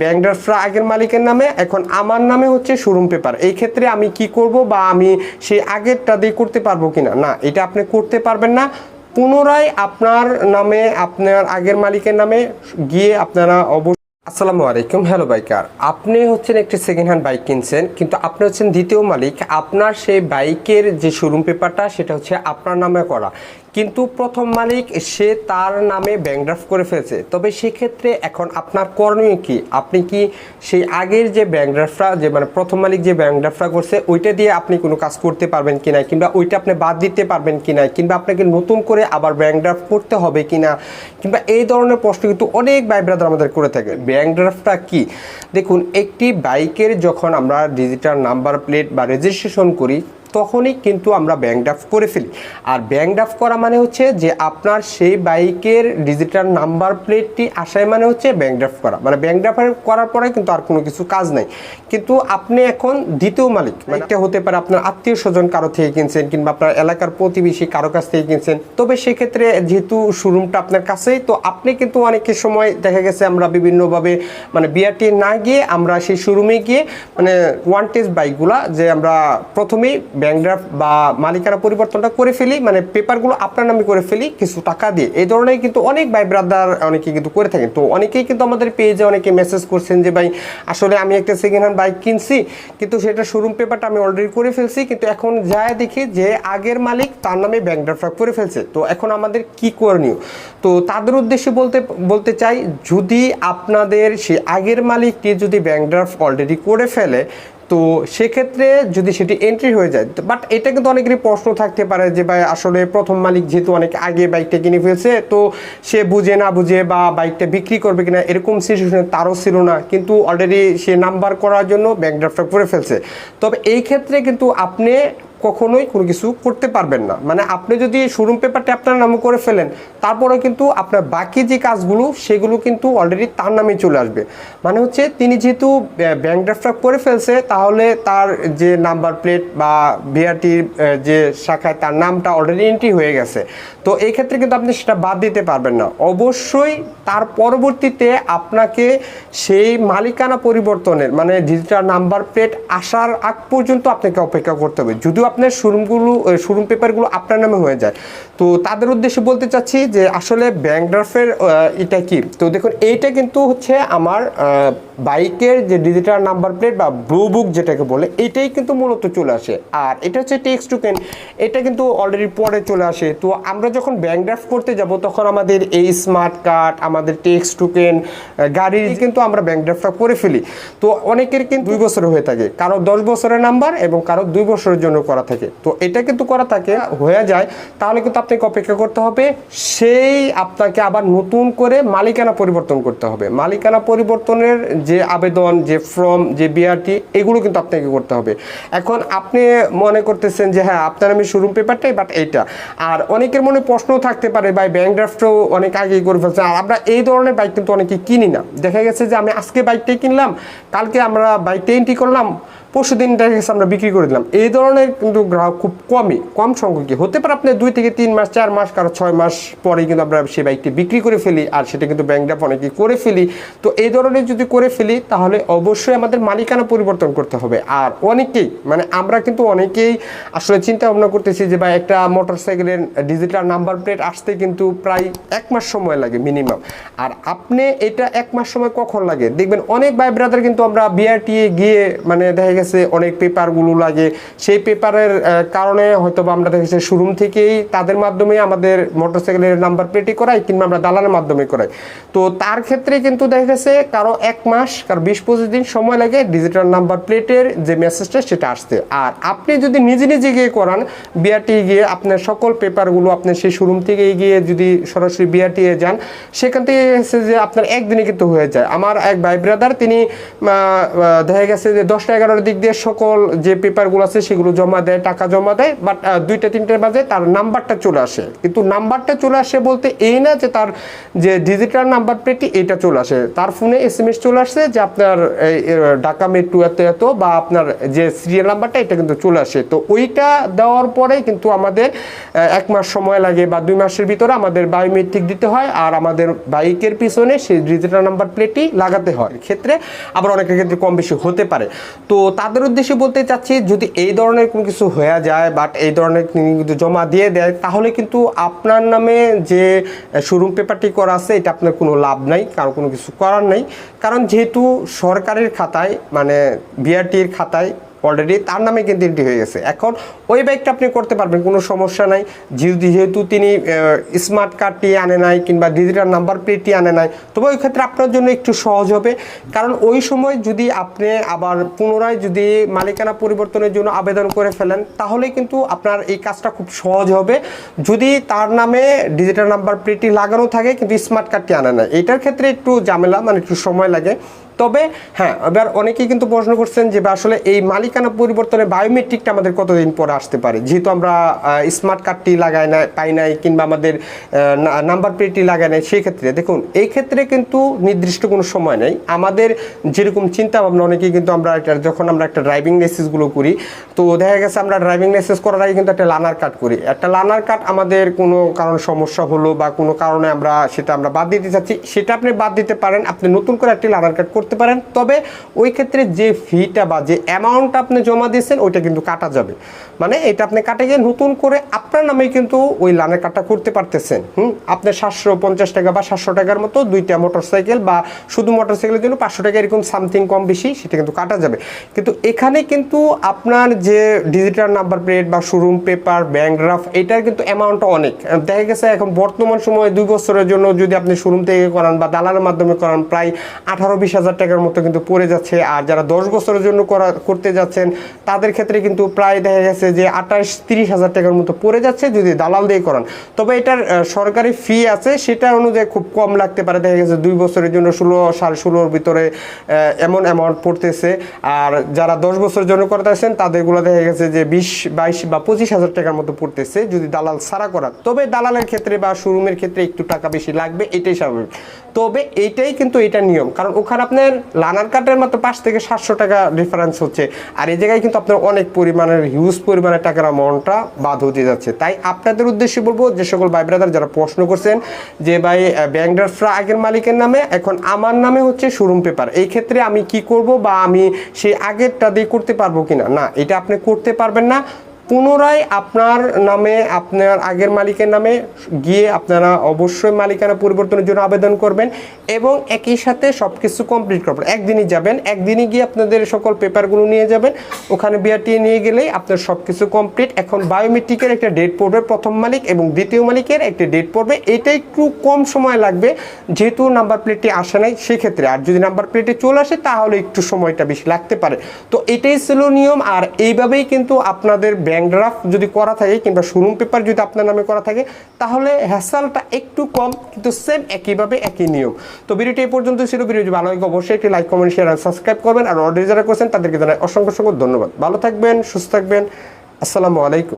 Bank ড্রাফটটা আগের মালিকের নামে, এখন আমার নামে হচ্ছে শোরুম পেপার এই ক্ষেত্রে আমি কি করব বা আমি সেই আগেরটা দিয়ে করতে পারব কিনা? না, এটা আপনি করতে পারবেন না। পুনরায় আপনার নামে, আপনার আগের মালিকের নামে গিয়ে আপনারা অবশ্যই আসসালামু আলাইকুম, হ্যালো বাইকার। আপনি হচ্ছেন একটি সেকেন্ড হ্যান্ড বাইক কিনছেন, কিন্তু আপনি হচ্ছেন দ্বিতীয় মালিক। আপনার সেই বাইকের যে শোরুম পেপারটা সেটা হচ্ছে আপনার নামে করা। কিন্তু প্রথম মালিক, সে তার নামে ব্যাংক ড্রাফট করে ফেলছে। তবে সেক্ষেত্রে এখন আপনার করণীয় কি? আপনি কি সেই আগের যে ব্যাংক যে মানে প্রথম মালিক যে ব্যাংক করছে, ওইটা দিয়ে আপনি কোনো কাজ করতে পারবেন কিনা কিংবা ওইটা আপনি বাদ দিতে পারবেন কিনা কিংবা আপনাকে নতুন করে আবার ব্যাংক ড্রাফট করতে হবে কি না? কিংবা এই ধরনের প্রশ্ন কিন্তু অনেক ভাই ব্রাদার আমাদের করে থাকে ব্যাংক ড্রাফটটা কি? দেখুন, একটি বাইকের যখন আমরা ডিজিটাল নাম্বার প্লেট বা রেজিস্ট্রেশন করি তখনই কিন্তু আমরা ব্যাংক ড্রাফট করে ফেলি। আর ব্যাংক ড্রাফট করা মানে হচ্ছে যে আপনার সেই বাইকের ডিজিটাল নাম্বার প্লেটটি আসায় মানে হচ্ছে ব্যাংক ড্রাফট করা। মানে ব্যাংক ড্রাফট করার পরে কিন্তু আর কোনো কিছু কাজ নাই। কিন্তু আপনি এখন দ্বিতীয় মালিক মানে এটা হতে পারে আপনার আত্মীয় স্বজন কারও থেকে কিনছেন কিংবা আপনার এলাকার প্রতিবেশী কারও কাছ থেকে কিনছেন। তবে সেক্ষেত্রে যেহেতু শোরুমটা আপনার কাছেই, তো আপনি কিন্তু অনেকের সময় দেখা গেছে আমরা বিভিন্নভাবে মানে বিআরটি না গিয়ে আমরা সেই শোরুমে গিয়ে মানে ওয়ান টেস্ট বাইকগুলা যে আমরা প্রথমেই ব্যাংক ড্রাফট বা মালিকানা পরিবর্তনটা করে ফেলি মানে পেপারগুলো আপনার নামে করে ফেলি, কিছু টাকা দিয়ে। এই ধরনের কিন্তু অনেক ভাই ব্রাদার অনেকে কিন্তু করে থাকেন। তো অনেকেই কিন্তু আমাদের পেজে অনেকে মেসেজ করছেন যে, ভাই, আসলে আমি একটা সেকেন্ড হ্যান্ড বাইক কিনছি, কিন্তু সেটা শোরুম পেপারটা আমি অলরেডি করে ফেলছি, কিন্তু এখন যায় দেখি যে আগের মালিক তার নামে ব্যাংক ড্রাফট করে ফেলছে। তো এখন আমাদের কি করণীয়? তো তাদের উদ্দেশ্যে বলতে বলতে চাই, যদি আপনাদের সে আগের মালিকটি যদি ব্যাংক ড্রাফট অলরেডি করে ফেলে তো সেক্ষেত্রে যদি সেটি এন্ট্রি হয়ে যায় বাট এটা কিন্তু অনেকেরই প্রশ্ন থাকতে পারে যে ভাই আসলে প্রথম মালিক যেহেতু অনেক আগে বাইকটা কিনে ফেলছে, তো সে বুঝে না বুঝে বা বাইকটা বিক্রি করবে কিনা এরকম সিচুয়েশন তারও ছিল না। কিন্তু অলরেডি সে নাম্বার করার জন্য ব্যাংক ড্রাফটটা করে ফেলছে। তবে এই ক্ষেত্রে কিন্তু আপনি কখনোই কোনো কিছু করতে পারবেন না। মানে আপনি যদি শোরুম পেপারটা আপনার নামে করে ফেলেন তারপরে কিন্তু আপনার বাকি যে কাজগুলো, সেগুলো কিন্তু অলরেডি তার নামে চলে আসবে। মানে হচ্ছে তিনি যেহেতু ব্যাংক ড্রাফটটা করে ফেলছে, তাহলে তার যে নাম্বার প্লেট বা বিআরটির যে শাখায় তার নামটা অলরেডি এন্ট্রি হয়ে গেছে। তো এই ক্ষেত্রে কিন্তু আপনি সেটা বাদ দিতে পারবেন না। অবশ্যই তার পরবর্তীতে আপনাকে সেই মালিকানা পরিবর্তনের মানে ডিজিটাল নাম্বার প্লেট আসার আগ পর্যন্ত আপনাকে অপেক্ষা করতে হবে। যদিও আপনার শোরুমগুলো শোরুম পেপারগুলো আপনার নামে হয়ে যায়। তো তাদের উদ্দেশ্যে বলতে চাচ্ছি যে আসলে ব্যাংক ড্রাফের এটা কি? তো দেখুন, এইটা কিন্তু হচ্ছে আমার বাইকের যে ডিজিটাল নাম্বার প্লেট বা ব্লু বুক যেটাকে বলে, এটাই কিন্তু মূলত চলে আসে। আর এটা হচ্ছে টেক্সট টোকেন এটা কিন্তু অলরেডি পরে চলে আসে। তো আমরা যখন ব্যাংক ড্রাফট করতে যাব, তখন আমাদের এই স্মার্ট কার্ড আমাদের টেক্সট টোকেন গাড়ির কিন্তু আমরা ব্যাংক ড্রাফটটা করে ফেলি। তো অনেকের কিন্তু দুই বছর হয়ে থাকে, কারও দশ বছরের নাম্বার এবং কারও দুই বছরের জন্য করা থাকে। তো এটা কিন্তু করা থাকে, হয়ে যায়। তাহলে কিন্তু আপনাকে অপেক্ষা করতে হবে, সেই আপনাকে আবার নতুন করে মালিকানা পরিবর্তন করতে হবে। মালিকানা পরিবর্তনের যে আবেদন, যে ফর্ম, যে বিআরটি এগুলো কিন্তু আপনাকে করতে হবে। এখন আপনি মনে করতেছেন যে হ্যাঁ আপনার আমি শোরুম পেপারটাই বাট এইটা। আর অনেকের মনে প্রশ্ন থাকতে পারে বা ব্যাংক ড্রাফটও অনেক আগেই করে ফেলছে। আর আমরা এই ধরনের বাইক কিন্তু অনেকে কিনি না। দেখা গেছে যে, আমি আজকে বাইকটাই কিনলাম, কালকে আমরা বাইকটা এন্ট্রি করলাম। পরশু দিন আমরা বিক্রি করে দিলাম। এই ধরনের কিন্তু গ্রাহক খুব কমই। কম সংখ্যকই হতে পারে আপনি দুই থেকে তিন মাস, চার মাস, কারও ছয় মাস পরেই কিন্তু আমরা সেই বাইকটি বিক্রি করে ফেলি আর সেটা কিন্তু ব্যাংক ড্রাফট অনেকে করে ফেলি। তো এই ধরনের যদি করে ফেলি, তাহলে অবশ্যই আমাদের মালিকানা পরিবর্তন করতে হবে। আর অনেকেই মানে আমরা কিন্তু অনেকেই আসলে চিন্তা ভাবনা করতেছি যে ভাই, একটা মোটর সাইকেলের ডিজিটাল নাম্বার প্লেট আসতে কিন্তু প্রায় এক মাস সময় লাগে মিনিমাম আর আপনি এটা এক মাস সময় কখন লাগে? দেখবেন অনেক ভাই ব্রাদার কিন্তু আমরা বিআরটিএ গিয়ে মানে দেখা গেছে, অনেক পেপারগুলো লাগে। সেই পেপারের কারণে হয়তো বা আমরা দেখা গেছে শোরুম থেকেই তাদের মাধ্যমে আমাদের মোটরসাইকেলের নাম্বার প্লেটই করাই কিংবা আমরা দালানের মাধ্যমে করাই তো তার ক্ষেত্রে কিন্তু দেখা গেছে কারও এক মাস, কারও বিশ পঁচিশ দিন সময় লাগে ডিজিটাল নাম্বার প্লেটের যে মেসেজটা সেটা আসতে। আর আপনি যদি নিজে নিজে গিয়ে করান বিআরটি গিয়ে আপনার সকল পেপারগুলো আপনি সেই শোরুম থেকে গিয়ে যদি সরাসরি বিআরটি এ যান, সেখান থেকে এসে যে আপনার একদিনে কিন্তু হয়ে যায়। আমার এক ভাই ব্রাদার তিনি দেখা গেছে যে দশটা এগারোটার দিকে দিক দিয়ে সকল যে পেপারগুলো আছে সেগুলো জমা দেয়, টাকা জমা দেয় বাট দুইটা তিনটে বাজে তার নাম্বারটা চলে আসে। কিন্তু নাম্বারটা চলে আসে বলতে এই না যে তার যে ডিজিটাল নাম্বার প্লেটটি এটা চলে আসে। তার ফোনে এস এম এস চলে আসছে যে আপনার ঢাকা মেট্রো এত এত বা আপনার যে সিরিয়াল নাম্বারটা এটা কিন্তু চলে আসে। তো ওইটা দেওয়ার পরে কিন্তু আমাদের এক মাস সময় লাগে বা দুই মাসের ভিতরে আমাদের বায়োমেট্রিক দিতে হয় আর আমাদের বাইকের পিছনে সেই ডিজিটাল নাম্বার প্লেটই লাগাতে হয়। ক্ষেত্রে আবার অনেকের ক্ষেত্রে কম বেশি হতে পারে। তো তাদের উদ্দেশ্যে বলতে চাচ্ছি, যদি এই ধরনের কোনো কিছু হয়ে যায় বাট এই ধরনের কিন্তু জমা দিয়ে দেয়, তাহলে কিন্তু আপনার নামে যে শোরুম পেপারটি করা আছে, এটা আপনার কোনো লাভ নাই কারণ কোনো কিছু করার নাই। কারণ যেহেতু সরকারের খাতায় মানে বিআরটির খাতায় অলরেডি তার নামে কিন্তু এন্ট্রি হয়ে গেছে। এখন ওই বাইকটা আপনি করতে পারবেন, কোনো সমস্যা নাই। যেহেতু তিনি স্মার্ট কার্ডটি আনে নাই কিংবা ডিজিটাল নাম্বার প্লেটটি আনে নাই, তবে ওই ক্ষেত্রে আপনার জন্য একটু সহজ হবে। কারণ ওই সময় যদি আপনি আবার পুনরায় যদি মালিকানা পরিবর্তনের জন্য আবেদন করে ফেলেন, তাহলে কিন্তু আপনার এই কাজটা খুব সহজ হবে। যদি তার নামে ডিজিটাল নাম্বার প্লেটটি লাগানো থাকে, কিন্তু স্মার্ট কার্ডটি আনে না এটার ক্ষেত্রে একটু ঝামেলা মানে একটু সময় লাগে। তবে হ্যাঁ এবার অনেকেই কিন্তু প্রশ্ন করছেন যে আসলে এই মালিকানা পরিবর্তনে বায়োমেট্রিকটা আমাদের কতদিন পরে আসতে পারে? যেহেতু আমরা স্মার্ট কার্ডটি লাগাই না পাই নাই, কিংবা আমাদের নাম্বার প্লেটটি লাগাই নাই, সেই ক্ষেত্রে, দেখুন, এই ক্ষেত্রে কিন্তু নির্দিষ্ট কোনো সময় নেই। আমাদের যেরকম চিন্তা ভাবনা অনেকেই কিন্তু আমরা এটা যখন আমরা একটা ড্রাইভিং লাইসেন্সগুলো করি, তো দেখা গেছে আমরা ড্রাইভিং লাইসেন্স করার আগে কিন্তু একটা লানার কার্ড করি। একটা লানার কার্ড আমাদের কোনো কারণ সমস্যা হলো বা কোনো কারণে আমরা সেটা আমরা বাদ দিতে চাচ্ছি, সেটা আপনি বাদ দিতে পারেন, আপনি নতুন করে একটি লানার কার্ড করতে পারেন। তবে ওই ক্ষেত্রে যে ফিটা বা যে অ্যামাউন্ট আপনি জমা দিয়েছেন, ওইটা কিন্তু কাটা যাবে। মানে এটা আপনি কাটে গিয়ে নতুন করে আপনার নামে কিন্তু ওই লানের কার্ডটা করতে পারতেছেন। হুম? আপনি সাতশো পঞ্চাশ টাকা বা সাতশো টাকার মতো দুইটা মোটরসাইকেল বা শুধু মোটরসাইকেলের জন্য পাঁচশো টাকা এরকম সামথিং কম বেশি, সেটা কিন্তু কাটা যাবে। কিন্তু এখানে কিন্তু আপনার যে ডিজিটাল নাম্বার প্লেট বা শোরুম পেপার ব্যাংক ড্রাফট এটার কিন্তু অ্যামাউন্টটা অনেক। দেখা গেছে এখন বর্তমান সময়ে দুই বছরের জন্য যদি আপনি শোরুম থেকে করান বা দালালের মাধ্যমে করান, প্রায় আঠারো বিশ হাজার টাকার মতো কিন্তু পড়ে যাচ্ছে। আর যারা দশ বছরের জন্য করা, করতে যাচ্ছেন, তাদের ক্ষেত্রে কিন্তু প্রায় দেখা গেছে যে আঠাশ, তিরিশ হাজার টাকার মতো পড়ে যাচ্ছে যদি দালাল দিয়ে করান। তবে এটার সরকারি ফি আছে, সেটা অনুযায়ী খুব কম লাগতে পারে। দেখা গেছে দুই বছরের জন্য ষোলো সাড়ে ষোলোর ভিতরে এমন অ্যামাউন্ট পড়তেছে। আর যারা দশ বছরের জন্য করতে আসেন তাদেরগুলো দেখা গেছে যে বিশ, বাইশ বা পঁচিশ হাজার টাকার মতো পড়তেছে যদি দালাল সারা করা তবে দালালের ক্ষেত্রে বা শোরুমের ক্ষেত্রে একটু টাকা বেশি লাগবে, এটাই স্বাভাবিক। তবে এইটাই কিন্তু এটা নিয়ম। কারণ ওখানে আপনার লানার কার্ডের মতো পাঁচ থেকে সাতশো টাকা ডিফারেন্স হচ্ছে। আর এই জায়গায় কিন্তু আপনার অনেক পরিমাণের হিউজ পরিমাণের টাকার অ্যামাউন্টটা বাদ হতে যাচ্ছে। তাই আপনাদের উদ্দেশ্যে বলব, যে সকল ভাই ব্রাদার যারা প্রশ্ন করছেন, যে ভাই ব্যাংক ড্রাফটরা আগের মালিকের নামে, এখন আমার নামে হচ্ছে শোরুম পেপার এই ক্ষেত্রে আমি কি করব বা আমি সেই আগেরটা দিয়ে করতে পারব কিনা? না, এটা আপনি করতে পারবেন না। পুনরায় আপনার নামে, আপনার আগের মালিকের নামে গিয়ে আপনারা অবশ্যই মালিকানা পরিবর্তনের জন্য আবেদন করবেন এবং একই সাথে সব কিছু কমপ্লিট করবেন। একদিনই যাবেন, একদিনই গিয়ে আপনাদের সকল পেপারগুলো নিয়ে যাবেন। ওখানে বিআরটি নিয়ে গেলেই আপনার সব কিছু কমপ্লিট এখন বায়োমেট্রিকের একটা ডেট পড়বে প্রথম মালিক এবং দ্বিতীয় মালিকের একটা ডেট পড়বে। এটা একটু কম সময় লাগবে, যেহেতু নাম্বার প্লেটটি আসে নাই, সেক্ষেত্রে। আর যদি নাম্বার প্লেটে চলে আসে, তাহলে একটু সময়টা বেশি লাগতে পারে। তো এটাই ছিল নিয়ম, আর এইভাবেই কিন্তু আপনাদের ব্যাংক ড্রাফট যদি করা থাকে কিংবা শোরুম পেপার যদি আপনার নামে করা থাকে, তাহলে হ্যাসালটা একটু কম, কিন্তু সেম একইভাবে একই নিয়ম। তো ভিডিওটি এই পর্যন্ত ছিল। ভিডিও যদি ভালো লাগে অবশ্যই একটি লাইক কমেন্ট শেয়ার আর সাবস্ক্রাইব করবেন। আর অর্ডার যারা করছেন, তাদেরকে জানাই অসংখ্য অসংখ্য ধন্যবাদ। ভালো থাকবেন, সুস্থ থাকবেন। আসসালামু আলাইকুম।